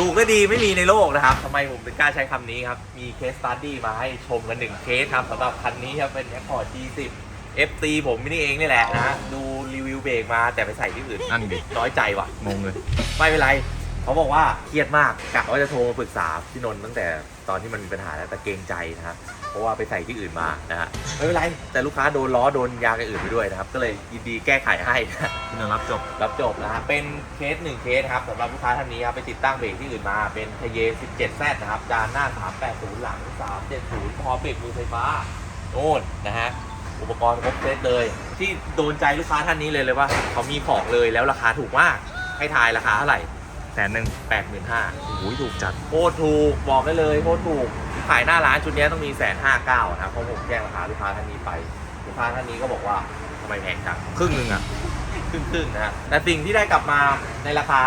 ถูกก็ดีไม่มีในโลกนะครับทำไมผมถึงกล้าใช้คำนี้ครับ มีเคสสตัดดี้มาให้ชมกันหนึ่งเคสครับสำหรับคันนี้ครับเป็น Accord G10 FT ผมนี่เองนี่แหละนะฮะดูรีวิวเบรกมาแต่ไปใส่ที่อื่นนั่นดิน้อยใจว่ะงงเลย ไม่เป็นไร เขาบอกว่าเครียดมากกะว่าจะโทรมาปรึกษาพี่นนท์ตั้งแต่ตอนที่มันมีปัญหาแล้วแต่เกรงใจนะฮะเพราะว่าไปใส่ที่อื่นมานะฮะไม่เป็นไรแต่ลูกค้าโดนล้อโดนยางอย่างอื่นไปด้วยนะครับก็เลยยินดีแก้ไขให้นะพี่นนท์รับจบรับจบนะฮะเป็นเคสหนึ่งเคสครับสำหรับลูกค้าท่านนี้ครับไปติดตั้งเบรกที่อื่นมาเป็นทเย 17Z นะครับจานหน้า 380 หลัง 370 พอเบรกมือไฟฟ้าโน่นนะฮะอุปกรณ์ครบเซตเลย ที่โดนใจลูกค้าท่านนี้เลยเลยว่าเขามีของเลยแล้วราคาถูกมากให้ทายราคาเท่าไหร่ แสนหนึ่งแปดหมื่นห้าโอ้ยถูกจัดโคตรถูกบอกได้เลยโคตรถูกขายหน้าร้านชุดนี้ต้องมีแสนห้าเก้านะครับเพราะผมแจ้งราคาลูกค้าท่านนี้ไปลูกค้าท่านนี้ก็บอกว่าทำไมแพงจังครึ่งหนึ่งอะครึ่งๆนะฮะแต่สิ่งที่ได้กลับมาในราคา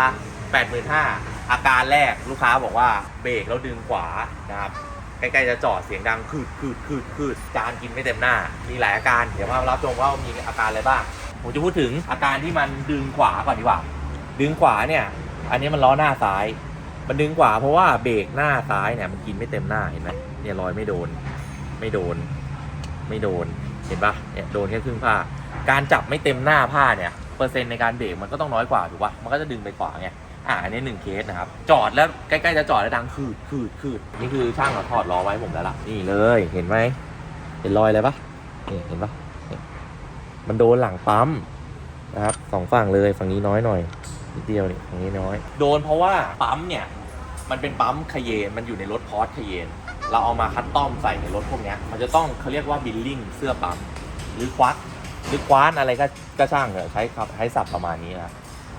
85,000อาการแรกลูกค้าบอกว่าเบรกแล้วดึงขวานะครับใกล้ๆจะจอดเสียงดังคืดคืดคืดคืดจานกินไม่เต็มหน้า มีหลายอาการเดี๋ยวมารับชมว่ามีอาการอะไรบ้างผมจะพูดถึงอาการที่มันดึงขวาก่อนดีกว่า ดึงขวาเนี่ย อันนี้มันล้อหน้าซ้าย มันดึงขวาเพราะว่าเบรกหน้าซ้ายเนี่ยมันกินไม่เต็มหน้าเห็นไหมเนี่ยรอยไม่โดน ไม่โดน ไม่โดน เห็นปะเนี่ยโดนแค่ครึ่งผ้า การจับไม่เต็มหน้าผ้าเนี่ยเปอร์เซ็นต์ในการเบรกมันก็ต้องน้อยกว่าถูกปะมันก็จะดึงไปขวาไง อ่าอันนี้หนึ่งเคสนะครับ จอดแล้วใกล้ๆจะจอดแล้วดังคืดคืดคืดนี่คือช่างเขาถอดล้อไว้ผมแล้วล่ะ นี่เลย เห็นไหม เห็นรอยอะไรปะนี่เห็นปะมันโดนหลังปั๊มนะครับสองฝั่งเลยฝั่งนี้น้อยหน่อย นิดเดียวนี่ฝั่งนี้น้อย โดนเพราะว่าปั๊มเนี่ย มันเป็นปั๊มคาเยนมันอยู่ในรถพอร์ตคเยนเราเอามาคัดต้อมใส่ในรถพวกเนี้ยมันจะต้องเขาเรียกว่าบิลลิ่งเสื้อปั๊มหรือควักหรือคว้านอะไรก็ก็ช่างเถอะใช้ครับใช้ศัพท์ประมาณนี้นะ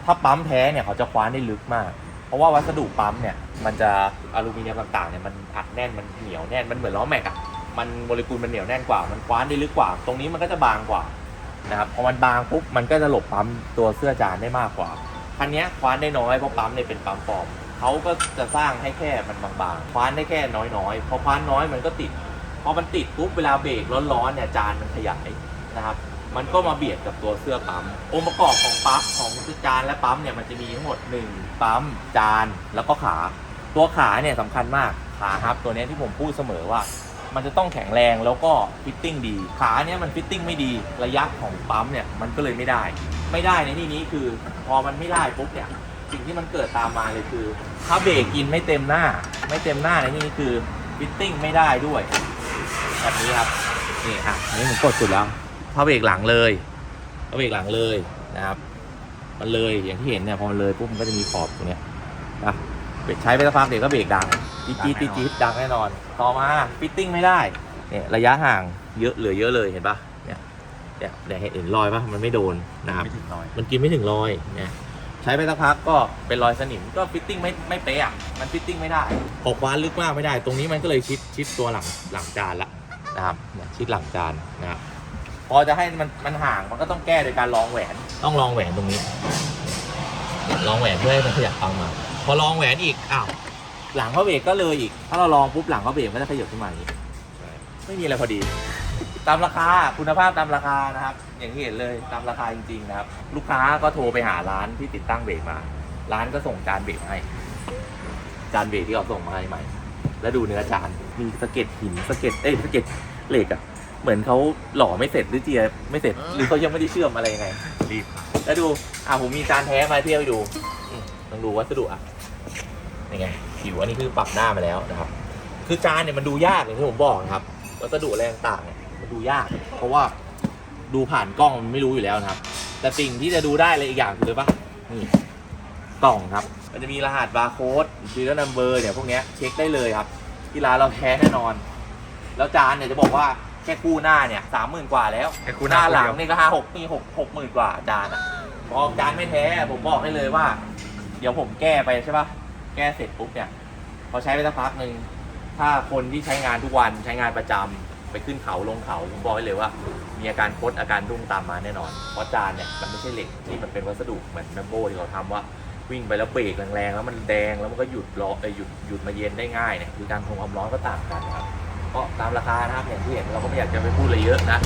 ถ้าปั๊มแท้เนี่ยเขาจะคว้านได้ลึกมาก เพราะว่าวัสดุปั๊มเนี่ยมันจะอลูมิเนียมต่างๆเนี่ยมันอัดแน่นมันเหนียวแน่นมันเหมือนล้อแม็กอะมันโมเลกุลมันเหนียวแน่นกว่า มันคว้านได้ลึกกว่า ตรงนี้มันก็จะบางกว่านะครับพอมันบางปุ๊บมันก็จะหลบปั๊มตัวเสื้อจานได้มากกว่า คันนี้คว้านได้น้อยเพราะปั๊มเนี่ยเป็นปั๊มปลอมเขาก็จะสร้างให้แค่มันบางๆคว้านได้แค่น้อยๆพอคว้านน้อยมันก็ติดพอมันติดปุ๊บเวลาเบรกร้อนๆเนี่ยจานมันขยายนะครับมันก็มาเบียดกับตัวเสื้อปั๊มองค์ประกอบของปั๊มของจานและปั๊มเนี่ยมันจะมีทั้งหมด 1 ปั๊มจานแล้วก็ขา ตัวขาเนี่ยสำคัญมากขาครับตัวนี้ที่ผมพูดเสมอว่า มันจะต้องแข็งแรงแล้วก็ฟิตติ้งดี ขาเนี่ยมันฟิตติ้งไม่ดีระยะของปั๊มเนี่ยมันก็เลยไม่ได้ ไม่ได้ในที่นี้คือ พอมันไม่ได้ปุ๊บเนี่ยสิ่งที่มันเกิดตามมาเลยคือ ถ้าเบรกกินไม่เต็มหน้า ไม่เต็มหน้าในที่นี้คือฟิตติ้งไม่ได้ด้วยแบบนี้ครับนี่อะอันนี้ผมกดสุดแล้วพอเบรกหลังเลยพอเบรกหลังเลยนะครับ มันเลยอย่างที่เห็นเนี่ยพอมันเลยปุ๊บมันก็จะมีขอบตรงเนี้ยนะเบรกใช้ไปสักพักเดี๋ยวก็เบรกดังจี๊ดจี๊ดจี๊ดจี๊ดดังแน่นอน ต่อมาฟิตติ้งไม่ได้เนี่ยระยะห่างเยอะเหลือเยอะเลยเห็นปะ เนี่ยเนี่ยเนี่ยเห็นรอยปะมันไม่โดนนะครับ ไม่ถึงน้อย มันกินไม่ถึงรอยเนี่ยใช้ไปสักพักก็เป็นรอยสนิมก็ฟิตติ้งไม่ไม่เป๊ะอะมันฟิตติ้งไม่ได้พอคว้านลึกมากไม่ได้ ตรงนี้มันก็เลยชิดชิดตัวหลังหลังจานละนะครับเนี่ยชิดหลังจานนะครับพอจะให้มันมันห่างมันก็ต้องแก้โดยการลองแหวนต้องลองแหวนตรงนี้เนี่ยลองแหวนเพื่อให้มันขยับตังมา พอลองแหวนอีกอ้าวหลังเขาเบรกก็เลยอีก ถ้าเราลองปุ๊บหลังเขาเบรกมันก็จะขยับขึ้นมาอย่างนี้ไม่มีอะไรพอดี ตามราคาคุณภาพตามราคานะครับ อย่างที่เห็นเลยตามราคาจริงๆนะครับ ลูกค้าก็โทรไปหาร้านที่ติดตั้งเบรกมา ร้านก็ส่งจานเบรกให้ จานเบรกที่เขาส่งมาให้ใหม่ แล้วดูเนื้อจานมีสะเก็ดหินสะเก็ดเอ้ยสะเก็ดเหล็กอะเหมือนเขาหล่อไม่เสร็จหรือเจียไม่เสร็จหรือเขายังไม่ได้เชื่อมอะไรยังไงรีบแล้วดูอะผมมีจานแท้มาเทียบให้ดูอืมลองดูวัสดุอะยังไงผิวอันนี้คือปรับหน้ามาแล้วนะครับ คือจานเนี่ยมันดูยากอย่างที่ผมบอกนะครับ วัสดุอะไรต่างๆเนี่ย มันดูยาก เพราะว่าดูผ่านกล้องมันไม่รู้อยู่แล้วนะครับ แต่สิ่งที่จะดูได้เลยอีกอย่างคืออะไรปะนี่กล่องครับ มันจะมีรหัสบาร์โค้ดซีเรียลนัมเบอร์เนี่ยพวกเนี้ยเช็คได้เลยครับ ที่ร้านเราแท้แน่นอน แล้วจานเนี่ยจะบอกว่าแค่คู่หน้าเนี่ยสามหมื่นกว่าแล้วแค่คู่หหน้าน้าหลังคู่เดียวนี่ก็ห้าหกนี่หกหกหมื่นกว่าจานอะพอจานไม่แท้ผมบอกได้เลยว่า เดี๋ยวผมแก้ไปใช่ปะแก้เสร็จปุ๊บเนี่ยพอใช้ไปสักพักหนึ่งถ้าคนที่ใช้งานทุกวันใช้งานประจำ ไปขึ้นเขาลงเขาผมบอกได้เลยว่า มีอาการคดอาการดุ้งตามมาแน่นอน เพราะจานเนี่ยมันไม่ใช่เหล็กที่มันเป็นวัสดุเหมือนแมมโบที่เขาทำว่าวิ่งไปแล้วเบรกแรงๆแล้วมันแดงแล้วมันก็หยุดล้อเอ้ยหยุดหยุดมาเย็นได้ง่ายเนี่ยคือการทนความร้อนก็ต่างกันนะครับก็ตามราคานะครับอย่างที่เห็นเราก็ไม่อยากจะไปพูดอะไรเยอะนะ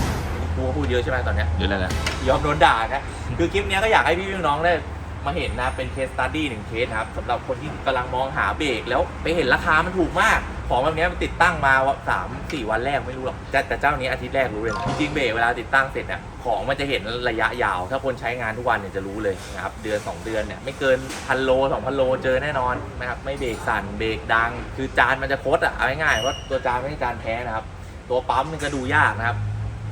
กูก็พูดเยอะใช่ไหมตอนเนี้ยเยอะแล้วแหละยอมโดนด่านะคือคลิปเนี้ยก็อยากให้พี่ๆน้องๆได้ มาเห็นนะเป็นเคสตัดดี้หนึ่งเคสนะครับสำหรับคนที่กำลังมองหาเบรกแล้วไปเห็นราคามันถูกมากของแบบนี้มันติดตั้งมาสามสี่วันแรกไม่รู้หรอกแต่แต่เจ้านี้อาทิตย์แรกรู้เลยจริงเบรกเวลาติดตั้งเสร็จเนี่ยของมันจะเห็นระยะยาว ถ้าคนใช้งานทุกวันเนี่ยจะรู้เลยนะครับเดือน 2 เดือนเนี่ยไม่เกินพันโลสองพันโลเจอแน่นอนนะครับไม่เบรกสั่นเบรกดัง คือจานมันจะโคตรอะเอาง่ายๆว่าตัวจานไม่ใช่จานแท้นะครับ ตัวปั๊มมันก็ดูยากนะครับ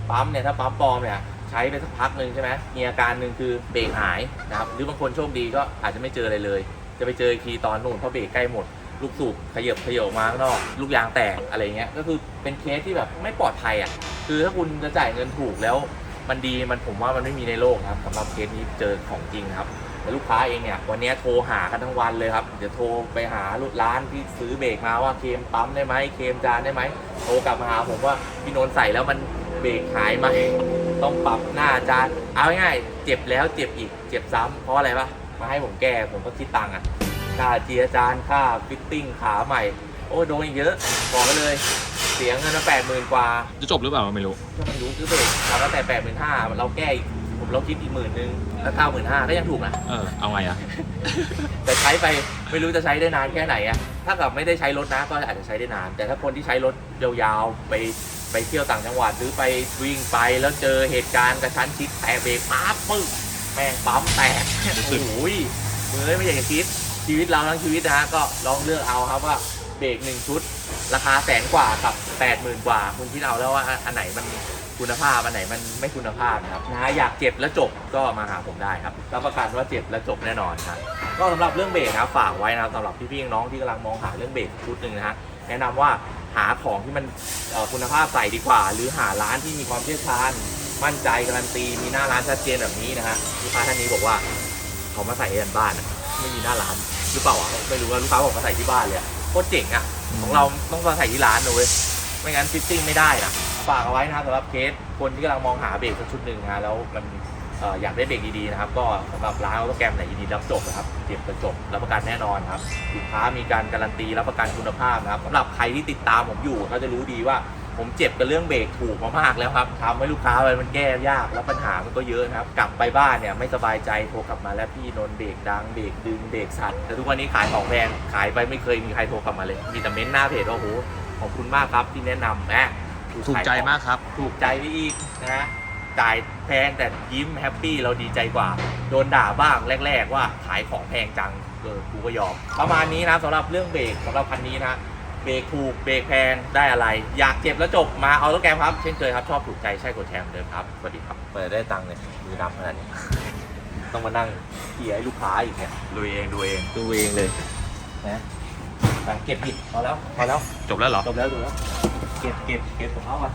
ปั๊มเนี่ยถ้าปั๊มปลอมเนี่ย ใช้ไปสักพักหนึ่งใช่ไหมมีอาการหนึ่งคือเบรกหายนะครับหรือบางคนโชคดีก็อาจจะไม่เจออะไรเลย จะไปเจออีกทีตอนนู่นเพราะเบรกใกล้หมดลูกสูบขยับขยบมาข้างนอก ลูกยางแตกอะไรเงี้ยก็คือเป็นเคสที่แบบไม่ปลอดภัยอะคือถ้าคุณจะจ่ายเงินถูกแล้วมันดีมันผมว่ามันไม่มีในโลกครับสำหรับเคสนี้เจอของจริงครับแล้วลูกค้าเองเนี่ยวันนี้โทรหากันทั้งวันเลยครับเดี๋ยวโทรไปหาลูกร้านที่ซื้อเบรกมาว่าเคมปั๊มได้ไหมเคมจานได้ไหมโทรกลับมาหาผมว่าพี่นนท์ใส่แล้วมันเบรกหายไหม ต้องปรับหน้าจานเอาง่ายๆเจ็บแล้วเจ็บอีก เจ็บซ้ำเพราะอะไรปะมาให้ผมแก้ผมก็คิดตังค์อะ ค่าเจียจานค่าฟิตติ้งขาใหม่ โอ้ยโดนอีกเยอะ บอกกันเลย เสียเงินมาแปดหมื่นกว่า จะจบหรือเปล่าไม่รู้ ก็ไม่รู้ซื้อเบรกทำตั้งแต่แปดหมื่นห้าเราแก้อีกผมเราคิดอีกหมื่นนึงแล้วเก้าหมื่นห้าก็ยังถูกนะ เออ เอาไงอะ แต่ใช้ไปไม่รู้จะใช้ได้นานแค่ไหนอะถ้ากับไม่ได้ใช้รถนะก็อาจจะใช้ได้นาน แต่ถ้าคนที่ใช้รถยาวๆไป ไปเที่ยวต่างจังหวัดหรือไปวิ่งไปแล้วเจอเหตุการณ์กระชั้นชิดแตะเบรกปั๊บปึ้งแม่งปั๊มแตกรู้สึกโอ้ยมือไม่อยากจะคิดชีวิตเราทั้งชีวิตนะฮะก็ลองเลือกเอาครับว่าเบรกหนึ่งชุด ราคาแสนกว่ากับแปดหมื่นกว่าคุณคิดเอาแล้วว่าอันไหนมันคุณภาพอันไหนมันไม่คุณภาพนะครับนะอยากเจ็บแล้วจบก็มาหาผมได้ครับรับประกันว่าเจ็บแล้วจบแน่นอนครับก็สำหรับเรื่องเบรกนะครับฝากไว้นะครับสำหรับพี่ๆน้องๆที่กำลังมองหาเรื่องเบรกชุดหนึ่งนะฮะแนะนำว่า หาของที่มันคุณภาพใส่ดีกว่า หรือหาร้านที่มีความเชี่ยวชาญมั่นใจการันตีมีหน้าร้านชัดเจนแบบนี้นะฮะลูกค้าท่านนี้บอกว่าเขามาใส่ให้บ้านอะไม่มีหน้าร้านหรือเปล่าวะไม่รู้ว่าลูกค้าบอกมาใส่ที่บ้านเลยโคตรเจ๋งอะของเราต้องมาใส่ที่ร้านเว้ยไม่งั้นฟิตติ้งไม่ได้นะฝากเอาไว้นะสำหรับเคสคนที่กำลังมองหาเบรกสักชุดหนึ่งนะฮะแล้วมัน อ่ออยากได้เบรกดีๆนะครับ ก็สำหรับร้านออโตแกรมเนี่ยยินดีรับจบนะครับเจ็บกระจบรับประกันแน่นอนครับสินค้ามีการการันตีรับประกันคุณภาพนะครับสำหรับใครที่ติดตามผมอยู่เขาจะรู้ดีว่าผมเจ็บกับเรื่องเบรกถูกมามากแล้วครับทำให้ลูกค้าไปมันแก้ยากแล้วปัญหามันก็เยอะนะครับ กลับไปบ้านเนี่ยไม่สบายใจโทรกลับมาแล้วพี่นนท์เบรกดังเบรกดึงเบรกสั่นแต่ทุกวันนี้ขายของแพงขายไปไม่เคยมีใครโทรกลับมาเลย มีแต่เม้นต์หน้าเพจว่าโอ้โหขอบคุณมากครับที่แนะนำแหมถูกใจมากครับ ถูกใจไปอีกนะฮะ จ่ายแพงแต่ยิ้มแฮปปี้เราดีใจกว่า โดนด่าบ้างแรก ๆ ว่าขายของแพงจังเออกูก็ยอม ประมาณนี้นะสำหรับเรื่องเบรกสำหรับคันนี้นะเบรกถูกเบรกแพงได้อะไร อยากเจ็บแล้วจบมาเอาตัวแกรมครับเช่นเคยครับชอบถูกใจใช่กดแชร์เหมือนเดิมครับสวัสดีครับเปิดได้ตังค์เลยมือดำขนาดนี้ ต้องมานั่งเกียร์ให้ลูกค้าอีกเนี่ยดูเองดูเองดูเองเลยนะไปเก็บผิดพอแล้วพอแล้วจบแล้วเหรอ จบแล้วจบแล้วเก็บเก็บเก็บของเขาก่อน